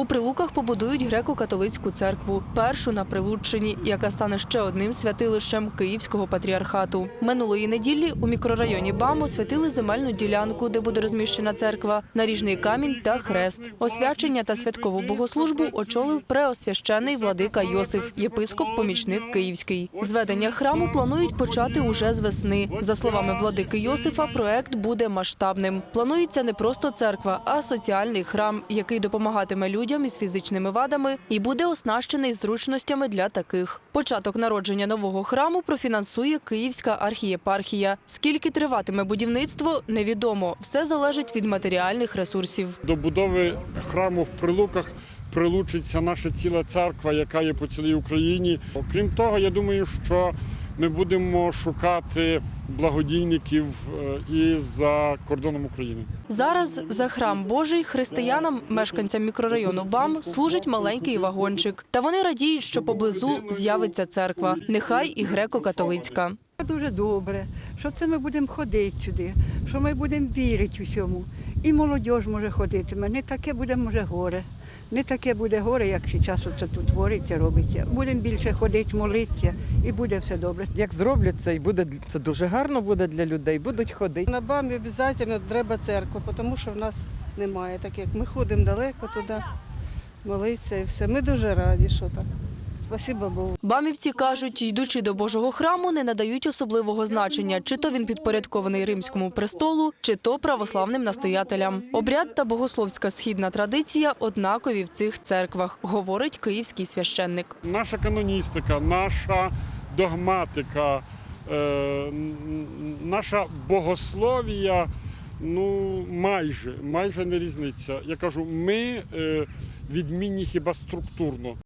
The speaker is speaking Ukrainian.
У Прилуках побудують греко-католицьку церкву, першу на Прилуччині, яка стане ще одним святилищем Київського патріархату. Минулої неділі у мікрорайоні БАМ освятили земельну ділянку, де буде розміщена церква, наріжний камінь та хрест. Освячення та святкову богослужбу очолив преосвящений владика Йосиф, єпископ-помічник Київський. Зведення храму планують почати уже з весни. За словами владики Йосифа, проект буде масштабним. Планується не просто церква, а соціальний храм, який допомагатиме людям із фізичними вадами і буде оснащений зручностями для таких. Початок народження нового храму профінансує Київська архієпархія. Скільки триватиме будівництво, невідомо. Все залежить від матеріальних ресурсів. До будови храму в Прилуках прилучиться наша ціла церква, яка є по цілій Україні. Окрім того, я думаю, що ми будемо шукати благодійників е, і за кордоном України. Зараз за храм Божий християнам, мешканцям мікрорайону БАМ, служить маленький вагончик. Та вони радіють, що поблизу з'явиться церква, нехай і греко-католицька. Дуже добре, що це ми будемо ходити сюди, що ми будемо вірити у цьому. І молодь може ходитиме. Не таке буде, може, горе. Не таке буде горе, як зараз це тут твориться, робиться. Будемо більше ходити, молитися, і буде все добре. Як зроблять це, і буде це дуже гарно буде для людей. Будуть ходити. На БАМі обов'язково треба церкву, тому що в нас немає таких. Ми ходимо далеко туди, молитися і все. Ми дуже раді, що так. Спасибо Богу. Бамівці кажуть, йдучи до Божого храму, не надають особливого значення, чи то він підпорядкований римському престолу, чи то православним настоятелям. Обряд та богословська східна традиція однакові в цих церквах, говорить київський священник. Наша каноністика, наша догматика, е, наша богословія. Ну, майже, майже не різниця. Я кажу, ми е, відмінні хіба структурно.